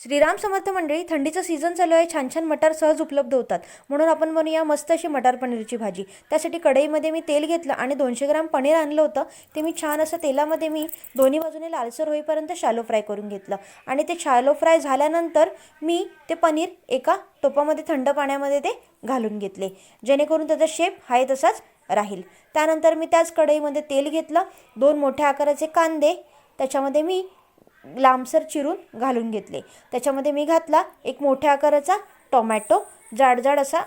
श्रीराम समर्थ मंडळी थंडीचं सीझन चालू आहे. छान छान मटार सहज उपलब्ध होतात. म्हणून आपण बनूया मस्त अशी मटार पनीरची भाजी. त्यासाठी कढईमध्ये मी तेल घेतलं आणि दोनशे ग्राम पनीर आणलं होतं. ते मी छान असं तेलामध्ये मी दोन्ही बाजूने लालसर होईपर्यंत शालो फ्राय करून घेतलं. आणि ते शालो फ्राय झाल्यानंतर मी ते पनीर एका टोपामध्ये थंड पाण्यामध्ये ते घालून घेतले. जेणेकरून त्याचा शेप आहे तसाच राहील. त्यानंतर मी त्याच कढईमध्ये तेल घेतलं. दोन मोठ्या आकाराचे कांदे. त्याच्यामध्ये मी लांबसर चिरून घालून घेतले. त्याच्यामध्ये मी घातला एक मोठ्या आकाराचा टोमॅटो. जाड जाड असा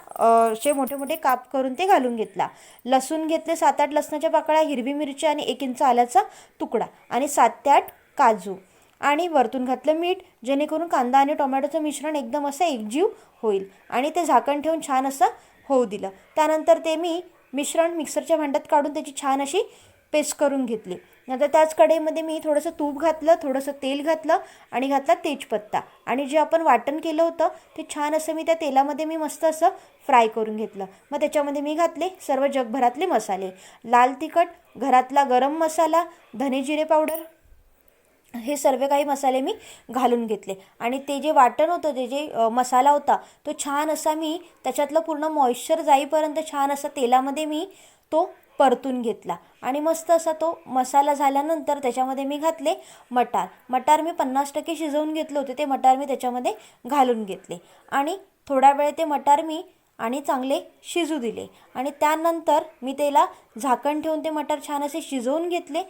असे मोठे मोठे काप करून ते घालून घेतला. लसूण घेतले सात आठ लसणाच्या पाकळ्या हिरवी मिरची आणि एक इंच आल्याचा तुकडा आणि सात ते आठ काजू. आणि वरतून घातलं मीठ जेणेकरून कांदा आणि टोमॅटोचं मिश्रण एकदम असं एकजीव होईल आणि ते झाकण ठेवून छान असं होऊ दिलं. त्यानंतर ते मी मिश्रण मिक्सरच्या भांड्यात काढून त्याची छान अशी पेस्ट करून घेतली. नंतर त्याच कढईमध्ये मी थोडंसं तूप घातलं थोडंसं तेल घातलं आणि घातला तेजपत्ता. आणि जे आपण वाटण केलं होतं ते छान असं मी त्या तेलामध्ये मी मस्त असं फ्राय करून घेतलं. मग त्याच्यामध्ये मी घातले सर्व जगभरातले मसाले. लाल तिखट घरातला गरम मसाला धने जिरे पावडर हे सर्व काही मसाले मी घालून घेतले. आणि ते जे वाटण होतं ते जे मसाला होता तो छान असा मी त्याच्यातलं पूर्ण मॉइश्चर जाईपर्यंत छान असा तेलामध्ये मी तो परतून घेतला. आणि मस्त असा तो मसाला झाल्यानंतर त्याच्यामध्ये मी घातले मटार. मटार मी पन्नास टक्के शिजवून घेतले होते ते मटार मी त्याच्यामध्ये घालून घेतले. आणि थोडा वेळ ते मटार मी आणि चांगले शिजू दिले. आणि त्यानंतर मी त्याला झाकण ठेवून ते मटार छान असे शिजवून घेतले.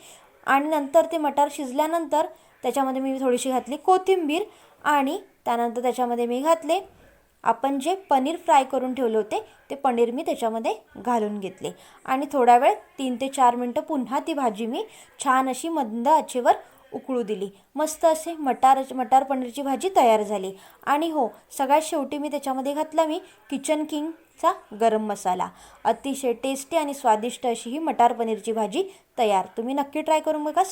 आणि नंतर ते मटार शिजल्यानंतर त्याच्यामध्ये मी थोडीशी घातली कोथिंबीर आणि त्यानंतर त्याच्यामध्ये मी घातले आपण जे पनीर फ्राय करून ठेवले होते ते पनीर मी त्याच्यामध्ये घालून घेतले. आणि थोडा वेळ तीन ते चार मिनटं पुन्हा ती भाजी मी छान अशी मंद आचेवर उकळू दिली. मस्त असे मटार मटार पनीरची भाजी तयार झाली. आणि हो सगळ्यात शेवटी मी त्याच्यामध्ये घातला मी किचन किंगचा गरम मसाला. अतिशय टेस्टी आणि स्वादिष्ट अशी ही मटार पनीरची भाजी तयार. तुम्ही नक्की ट्राय करून बघा.